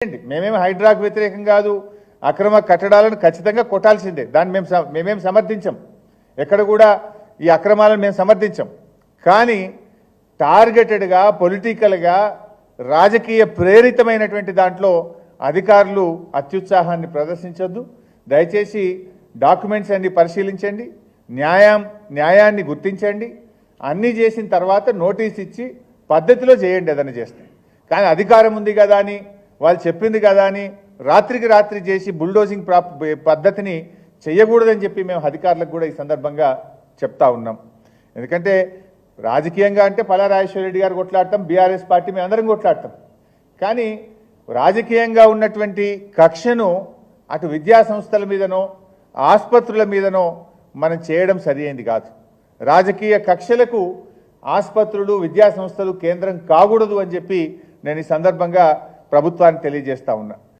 చేయండి. మేమేమి హైడ్రాకు వ్యతిరేకం కాదు. అక్రమ కట్టడాలను ఖచ్చితంగా కొట్టాల్సిందే. దాన్ని మేము మేమేమి మేమేం సమర్థించం. ఎక్కడ కూడా ఈ అక్రమాలను మేము సమర్థించం. కానీ టార్గెటెడ్గా పొలిటికల్గా రాజకీయ ప్రేరితమైనటువంటి దాంట్లో అధికారులు అత్యుత్సాహాన్ని ప్రదర్శించొద్దు. దయచేసి డాక్యుమెంట్స్ అన్ని పరిశీలించండి. న్యాయం న్యాయాన్ని గుర్తించండి. అన్నీ చేసిన తర్వాత నోటీస్ ఇచ్చి పద్ధతిలో చేయండి ఏదైనా చేస్తే. కానీ అధికారం ఉంది కదా అని వాళ్ళు చెప్పింది కదా అని రాత్రికి రాత్రి చేసి బుల్డోజింగ్ ప్రా పద్ధతిని చేయకూడదని చెప్పి మేము అధికారులకు కూడా ఈ సందర్భంగా చెప్తా ఉన్నాం. ఎందుకంటే రాజకీయంగా అంటే పలారాజేశ్వర రెడ్డి గారు కొట్లాడతాం బీఆర్ఎస్ పార్టీ మేము అందరం కొట్లాడతాం. కానీ రాజకీయంగా ఉన్నటువంటి కక్షను అటు విద్యా సంస్థల మీదనో ఆసుపత్రుల మీదనో మనం చేయడం సరియైంది కాదు. రాజకీయ కక్షలకు ఆసుపత్రులు విద్యా సంస్థలు కేంద్రం కాకూడదు అని చెప్పి నేను ఈ సందర్భంగా ప్రభుత్వానికి తెలియజేస్తా ఉన్నా.